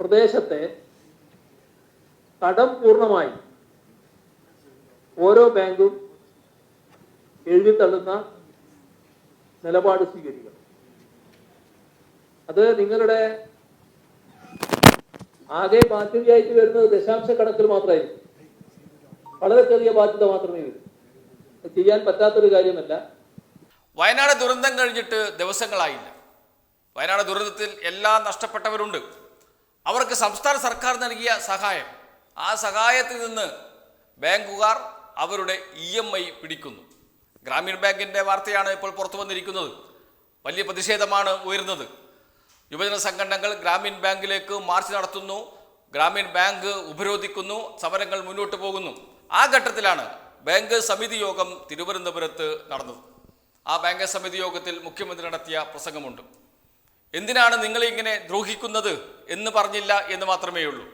പ്രദേശത്തെ കടം പൂർണമായി ഓരോ ബാങ്കും എഴുതിത്തള്ളുന്ന നിലപാട് സ്വീകരിക്കണം. അത് നിങ്ങളുടെ ആകെ ബാധ്യതയായിട്ട് വരുന്നത് ദശാംശ കണക്കിൽ മാത്രമായിരിക്കും. വളരെ ചെറിയ ബാധ്യത മാത്രമേ വരൂ. ചെയ്യാൻ പറ്റാത്തൊരു കാര്യമല്ല. വയനാട് ദുരന്തം കഴിഞ്ഞിട്ട് ദിവസങ്ങളായില്ല. വയനാട് ദുരന്തത്തിൽ എല്ലാം നഷ്ടപ്പെട്ടവരുണ്ട്. അവർക്ക് സംസ്ഥാന സർക്കാർ നൽകിയ സഹായം. ആ സഹായത്തിൽ നിന്ന് ബാങ്കുകാർ അവരുടെ ഇ എം ഐ പിടിക്കുന്നു. ഗ്രാമീണ ബാങ്കിന്റെ വാർത്തയാണ് ഇപ്പോൾ പുറത്തു വന്നിരിക്കുന്നത്. വലിയ പ്രതിഷേധമാണ് ഉയരുന്നത്. യുവജന സംഘടനകൾ ഗ്രാമീൺ ബാങ്കിലേക്ക് മാർച്ച് നടത്തുന്നു. ഗ്രാമീൺ ബാങ്ക് ഉപരോധിക്കുന്നു. സമരങ്ങൾ മുന്നോട്ട് പോകുന്നു. ആ ഘട്ടത്തിലാണ് ബാങ്ക് സമിതി യോഗം തിരുവനന്തപുരത്ത് നടന്നത്. ആ ബാങ്ക് സമിതി യോഗത്തിൽ മുഖ്യമന്ത്രി നടത്തിയ പ്രസംഗമുണ്ട്. എന്തിനാണ് നിങ്ങളിങ്ങനെ ദ്രോഹിക്കുന്നത് എന്ന് പറഞ്ഞില്ല എന്ന് മാത്രമേ ഉള്ളൂ.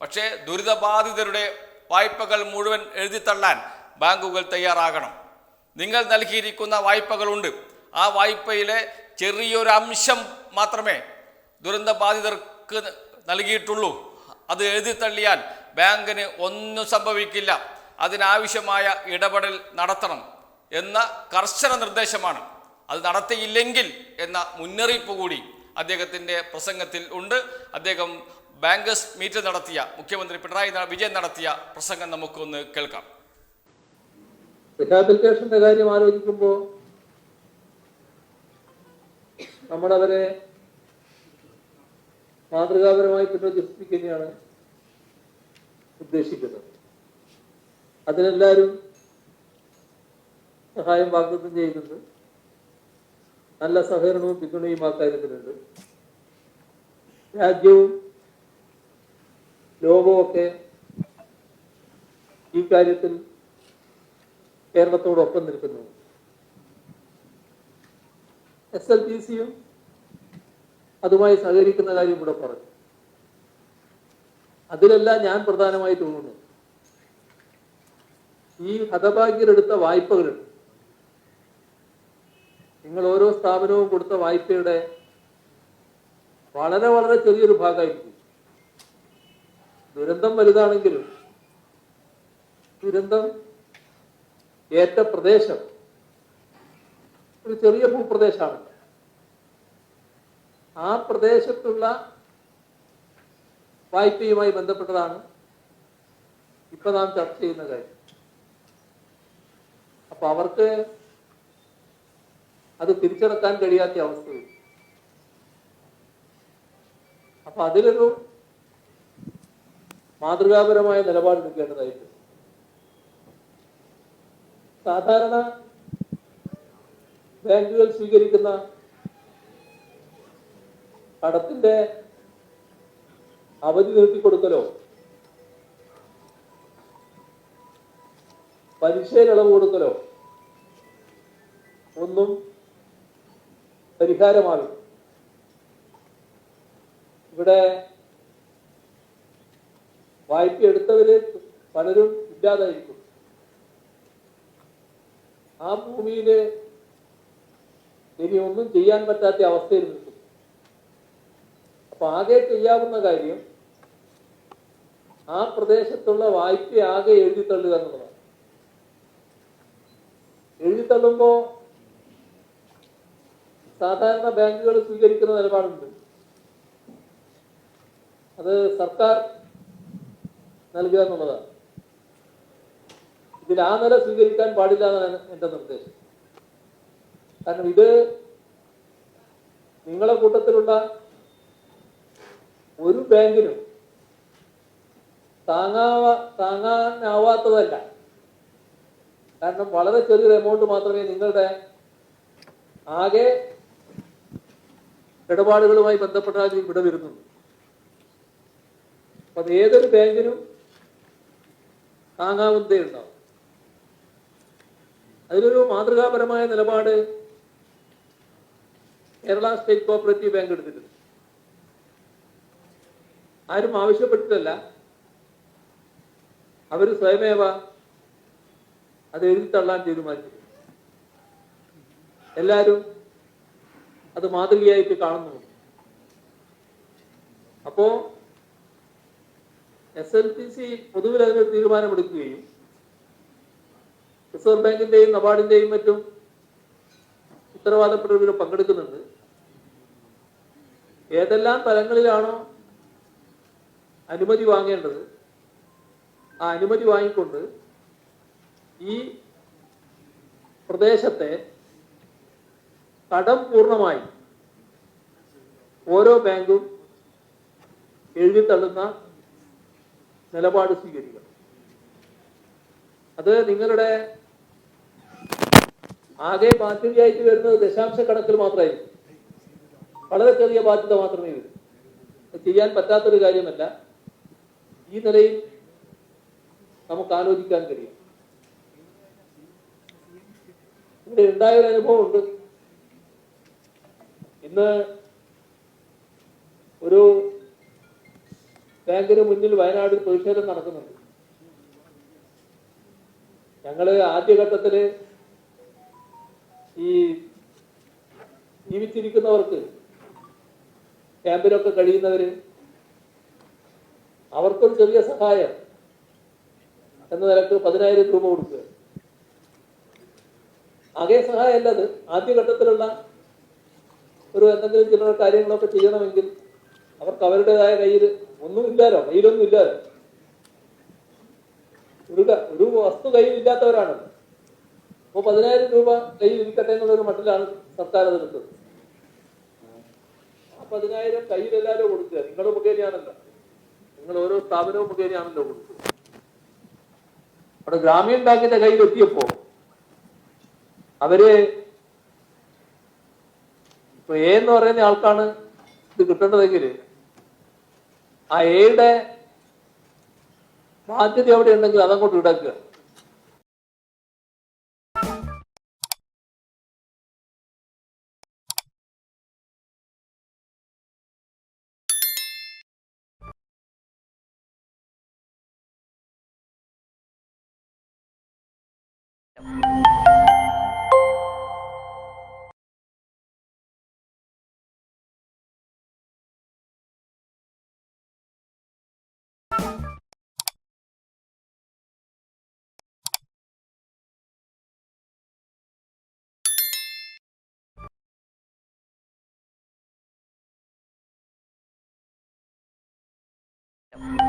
പക്ഷേ ദുരിതബാധിതരുടെ വായ്പകൾ മുഴുവൻ എഴുതിത്തള്ളാൻ ബാങ്കുകൾ തയ്യാറാകണം. നിങ്ങൾ നൽകിയിരിക്കുന്ന വായ്പകളുണ്ട്. ആ വായ്പയിലെ ചെറിയൊരു അംശം മാത്രമേ ദുരന്ത ബാധിതർക്ക് നൽകിയിട്ടുള്ളൂ. അത് എഴുതിത്തള്ളിയാൽ ബാങ്കിന് ഒന്നും സംഭവിക്കില്ല. അതിനാവശ്യമായ ഇടപെടൽ നടത്തണം എന്ന കർശന നിർദ്ദേശമാണ്. അത് നടത്തിയില്ലെങ്കിൽ എന്ന മുന്നറിയിപ്പ് കൂടി അദ്ദേഹത്തിന്റെ പ്രസംഗത്തിൽ ഉണ്ട്. അദ്ദേഹം ബാങ്കേഴ്സ് മീറ്റ് നടത്തിയ മുഖ്യമന്ത്രി പിണറായി വിജയൻ നടത്തിയ പ്രസംഗം നമുക്കൊന്ന് കേൾക്കാം. റിഹാബിലിറ്റേഷന്റെ കാര്യം ആലോചിക്കുമ്പോൾ നമ്മളവരെ മാതൃകാപരമായി പുനരുദ്ധരിപ്പിക്കുകയാണ് ഉദ്ദേശിക്കുന്നത്. അതിനെല്ലാവരും സഹായം വാഗ്ദത്തം ചെയ്യുന്നുണ്ട്. നല്ല സഹകരണവും പിന്തുണയും ആ കാര്യത്തിലുണ്ട്. രാജ്യവും ലോകവുമൊക്കെ ഈ കാര്യത്തിൽ കേരളത്തോടൊപ്പം നിൽക്കുന്നു. എസ് എൽ പി സിയും അതുമായി സഹകരിക്കുന്ന കാര്യം ഇവിടെ പറഞ്ഞു. അതിലെല്ലാം ഞാൻ പ്രധാനമായി തോന്നുന്നു ഈ ഹതഭാഗ്യരെടുത്ത വായ്പകളുണ്ട്. നിങ്ങൾ ഓരോ സ്ഥാപനവും കൊടുത്ത വായ്പയുടെ വളരെ വളരെ ചെറിയൊരു ഭാഗമായിരിക്കും. ദുരന്തം വലുതാണെങ്കിലും ദുരന്തം ഏറ്റ പ്രദേശം ഒരു ചെറിയ ഭൂപ്രദേശമാണ്. ആ പ്രദേശത്തുള്ള വായ്പയുമായി ബന്ധപ്പെട്ടതാണ് ഇപ്പൊ നാം ചർച്ച ചെയ്യുന്ന കാര്യം. അപ്പൊ അവർക്ക് അത് തിരിച്ചെടുക്കാൻ കഴിയാത്ത അവസ്ഥയും അപ്പൊ അതിലൊരു മാതൃകാപരമായ നിലപാടെടുക്കേണ്ടതായിട്ട് സാധാരണ ബാങ്കുകൾ സ്വീകരിക്കുന്ന കടത്തിന്റെ അവധി നീട്ടിക്കൊടുക്കലോ പലിശയിൽ ഇളവ് കൊടുക്കലോ ഒന്നും പരിഹാരമാകും ഇവിടെ വായ്പ എടുത്തവര് പലരും ഇല്ലാതായിരിക്കും ആ ഭൂമിയിൽ ഇനി ഒന്നും ചെയ്യാൻ പറ്റാത്ത അവസ്ഥയിൽ നിൽക്കും അപ്പൊ ആകെ ചെയ്യാവുന്ന കാര്യം ആ പ്രദേശത്തുള്ള വായ്പ ആകെ എഴുതിത്തള്ളുക എന്നുള്ളതാണ്. എഴുതിത്തള്ളുമ്പോ സാധാരണ ബാങ്കുകൾ സ്വീകരിക്കുന്ന നിലപാടുണ്ട്. അത് സർക്കാർ നൽകുക എന്നുള്ളതാണ്. ഇതിൽ ആ നില സ്വീകരിക്കാൻ പാടില്ല എന്നാണ് എന്റെ നിർദ്ദേശം. കാരണം ഇത് നിങ്ങളെ കൂട്ടത്തിലുള്ള ഒരു ബാങ്കിനും താങ്ങാവ താങ്ങാനാവാത്തതല്ല. കാരണം വളരെ ചെറിയൊരു എമൗണ്ട് മാത്രമേ നിങ്ങളുടെ ആകെ ഇടപാടുകളുമായി ബന്ധപ്പെട്ടാൽ ഇവിടെ വരുന്നുണ്ട് അത് ഏതൊരു ബാങ്കിനും താങ്ങാവുന്നതേ ഉണ്ടാവും. അതിലൊരു മാതൃകാപരമായ നിലപാട് കേരള സ്റ്റേറ്റ് കോപ്പറേറ്റീവ് ബാങ്ക് എടുത്തിട്ടുണ്ട്. ആരും ആവശ്യപ്പെട്ടിട്ടല്ല. അവർ സ്വയമേവ അത് എഴുതി തള്ളാൻ തീരുമാനിച്ചു എല്ലാവരും അത് മാതൃകയായിട്ട് കാണുന്നു അപ്പോ എസ് എൽ പി സി പൊതുവിൽ അതിനൊരു തീരുമാനമെടുക്കുകയും റിസർവ് ബാങ്കിന്റെയും നബാർഡിന്റെയും മറ്റും ഉത്തരവാദപ്പെട്ടവർ പങ്കെടുക്കുന്നുണ്ട്. ഏതെല്ലാം തലങ്ങളിലാണോ അനുമതി വാങ്ങേണ്ടത്? ആ അനുമതി വാങ്ങിക്കൊണ്ട് ഈ പ്രദേശത്തെ കടം പൂർണമായി. ഓരോ ബാങ്കും എഴുതിത്തള്ളുന്ന നിലപാട് സ്വീകരിക്കണം. അത് നിങ്ങളുടെ ആകെ ബാധ്യതയായിട്ട് വരുന്നത് ദശാംശ കണക്കിൽ മാത്രമായിരിക്കും. വളരെ ചെറിയ ബാധ്യത മാത്രമേ വരും. ചെയ്യാൻ പറ്റാത്തൊരു കാര്യമല്ല. ഈ നിലയിൽ നമുക്ക് ആലോചിക്കാൻ കഴിയും. ഇവിടെ ഉണ്ടായൊരു അനുഭവം ഉണ്ട് ഇന്ന് ഒരു ബാങ്കിന് മുന്നിൽ വയനാട് പ്രതിഷേധം നടക്കുന്നുണ്ട്. ഞങ്ങൾ ആദ്യഘട്ടത്തിൽ ഈ ജീവിച്ചിരിക്കുന്നവർക്ക് ക്യാമ്പിലൊക്കെ കഴിയുന്നവര് അവർക്കൊരു ചെറിയ സഹായം എന്ന നിലയ്ക്ക് പതിനായിരം രൂപ കൊടുക്കുക. ആകെ സഹായം അല്ലത് ആദ്യഘട്ടത്തിലുള്ള ഒരു എന്തെങ്കിലും ചില കാര്യങ്ങളൊക്കെ ചെയ്യണമെങ്കിൽ അവർക്ക് അവരുടേതായ കയ്യിൽ ഒന്നും ഇല്ലാലോ കയ്യിലൊന്നും ഇല്ലാലോ. ഒരു ഒരു വസ്തു കയ്യിൽ ഇല്ലാത്തവരാണ് അപ്പൊ പതിനായിരം രൂപ കയ്യിൽ ഇരിക്കട്ടെ എന്നുള്ളൊരു മട്ടിലാണ് സർക്കാർ അതെടുത്തത് ആ പതിനായിരം കയ്യിൽ എല്ലാവരും കൊടുക്കുക. നിങ്ങളുടെ മുഖേനയാണല്ലോ നിങ്ങൾ ഓരോ സ്ഥാപനവും മുഖേനയാണല്ലോ കൊടുക്കുക. അവിടെ ഗ്രാമീൺ ബാങ്കിന്റെ കയ്യിൽ എത്തിയപ്പോ അവർ അപ്പൊ എ എന്ന് പറയുന്ന ആൾക്കാണ് ഇത് കിട്ടേണ്ടതെങ്കിൽ ആ എയുടെ ബാധ്യത എവിടെ ഉണ്ടെങ്കിൽ അതങ്ങോട്ട് ഇടക്കുക Thank you. you